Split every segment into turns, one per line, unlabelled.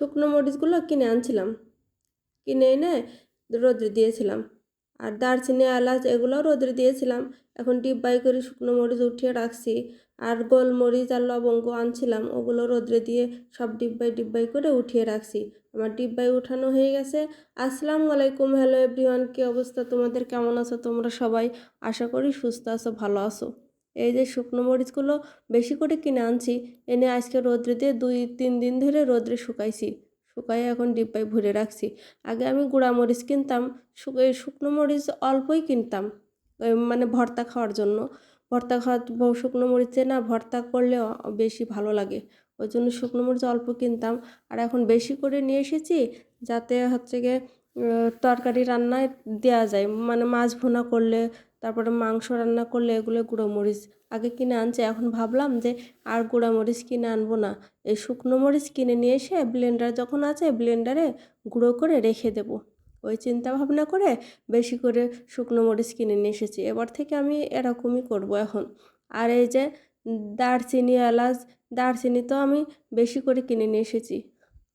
শুকনো মরিচগুলো কিনে আনছিলাম। কিনে এনে রোদ্রে দিয়েছিলাম। আর দারচিনি, এলাচ এগুলোও রোদ্রে দিয়েছিলাম। এখন ডিব্বাই করে শুকনো মরিচ উঠিয়ে রাখছি। আর গোলমরিচ আর লবঙ্গ আনছিলাম, ওগুলো রোদ্রে দিয়ে সব ডিব্বাই ডিব্বাই করে উঠিয়ে রাখছি। আমার ডিব্বাই উঠানো হয়ে গেছে। আসসালামু আলাইকুম, হ্যালো এভরিওয়ান, কী অবস্থা তোমাদের? কেমন আছো তোমরা সবাই? আশা করি সুস্থ আছো, ভালো আছো। এই যে শুকনো মরিচগুলো বেশি করে কিনে আনছি, এনে আজকে রোদ্রে দিয়ে দুই, তিন দিন ধরে রোদ্রে শুকাইছি। শুকাই এখন ডিব্বায় ভরে রাখছি। আগে আমি গুঁড়া মরিচ কিনতাম শুকনো মরিচ অল্পই কিনতাম মানে ভর্তা খাওয়ার জন্য। ভর্তা খাওয়া শুকনো মরিচে না ভর্তা করলে বেশি ভালো লাগে। ওই জন্য শুকনো মরিচ অল্প কিনতাম। আর এখন বেশি করে নিয়ে এসেছি, যাতে হচ্ছে গিয়ে তরকারি রান্নায় দেওয়া যায়। মানে মাছ ভুনা করলে তারপরে মাংস রান্না করলে এগুলো গুঁড়ো মরিচ। আগে কিনে আনছে, এখন ভাবলাম যে আর গুঁড়া মরিচ কিনে আনব না। এই শুকনো মরিচ কিনে নিয়ে এসে ব্লেন্ডার যখন আছে ব্লেন্ডারে গুঁড়ো করে রেখে দেবো। ওই চিন্তা ভাবনা করে বেশি করে শুকনো মরিচ কিনে নিয়ে এসেছি। এবার থেকে আমি এরকমই করব এখন। আর এই যে দারচিনি এলাচ, দারচিনি তো আমি বেশি করে কিনে নিয়ে এসেছি।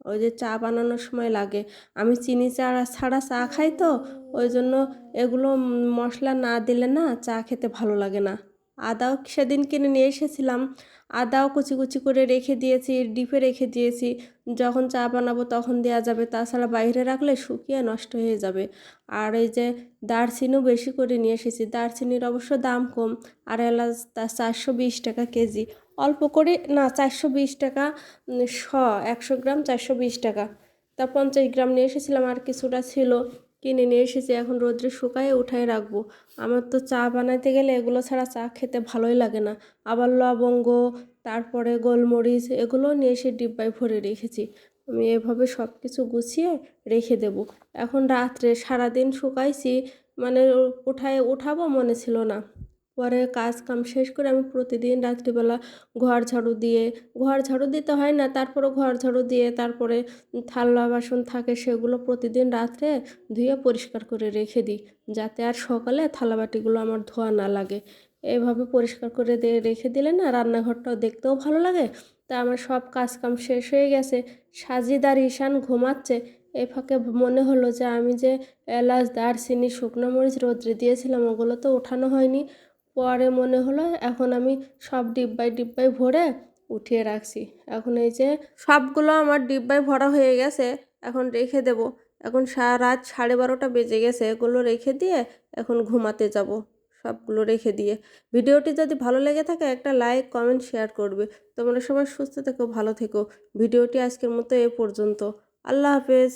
ওই যে চা বানানোর সময় লাগে। আমি চিনি চা ছাড়া চা খাই তো, ওই জন্য এগুলো মশলা না দিলে না চা খেতে ভালো লাগে না। আদাও সেদিন কিনে নিয়ে এসেছিলাম। আদাও কুচি কুচি করে রেখে দিয়েছি, ডিপে রেখে দিয়েছি। যখন চা বানাবো তখন দেওয়া যাবে। তাছাড়া বাইরে রাখলে শুকিয়ে নষ্ট হয়ে যাবে। আর এই যে দারচিনিও বেশি করে নিয়ে এসেছি। দারচিনির অবশ্য দাম কম। আর এলাচ তা চারশো বিশ টাকা কেজি। অল্প করে না, চারশো বিশ টাকা শ, একশো গ্রাম চারশো বিশ টাকা। তা পঞ্চাশ গ্রাম নিয়ে এসেছিলাম। আর কিছুটা ছিল। কিনে নিয়ে এসেছি, এখন রোদ্রে শুকায়ে উঠায় রাখব। আমার তো চা বানাতে গেলে এগুলো ছাড়া চা খেতে ভালোই লাগে না। আবার লবঙ্গ, তারপরে গোলমরিচ, এগুলো নিয়ে এসে ডিব্বায় ভরে রেখেছি। আমি এভাবে সব কিছু গুছিয়ে রেখে দেব। এখন রাত্রে সারাদিন শুকাইছি মানে উঠায় উঠাবো মনে ছিল না। পরে কাজ কাম শেষ করে আমি প্রতিদিন রাত্রিবেলা ঘর ঝাড়ু দিয়ে, ঘর ঝাড়ু দিতে হয় না তারপরে ঘর ঝাড়ু দিয়ে, তারপরে থালা বাসন থাকে সেগুলো প্রতিদিন রাত্রে ধুয়ে পরিষ্কার করে রেখে দিই, যাতে আর সকালে থালাবাটিগুলো আমার ধোয়া না লাগে। এভাবে পরিষ্কার করে দিয়ে রেখে দিলে না রান্নাঘরটাও দেখতেও ভালো লাগে। তা আমার সব কাজ কাম শেষ হয়ে গেছে, সাজিদার ঈশান ঘুমাচ্ছে। এই ফাঁকে মনে হলো যে আমি যে এলাচ, দারচিনি, শুকনো মরিচ, রোদ্রে দিয়েছিলাম, ওগুলো তো ওঠানো হয়নি। পরে মনে হলো এখন আমি সব ডিব্বায় ডিব্বায় ভরে উঠিয়ে রাখছি। এখন এই যে সবগুলো আমার ডিব্বায় ভরা হয়ে গেছে, এখন রেখে দেব। এখন সারা রাত সাড়ে বারোটা বেজে গেছে, এগুলো রেখে দিয়ে এখন ঘুমাতে যাব, সবগুলো রেখে দিয়ে। ভিডিওটি যদি ভালো লেগে থাকে একটা লাইক, কমেন্ট, শেয়ার করবে। তোমরা সবাই সুস্থ থেকো, ভালো থেকো। ভিডিওটি আজকের মতো এ পর্যন্ত। আল্লাহ হাফেজ।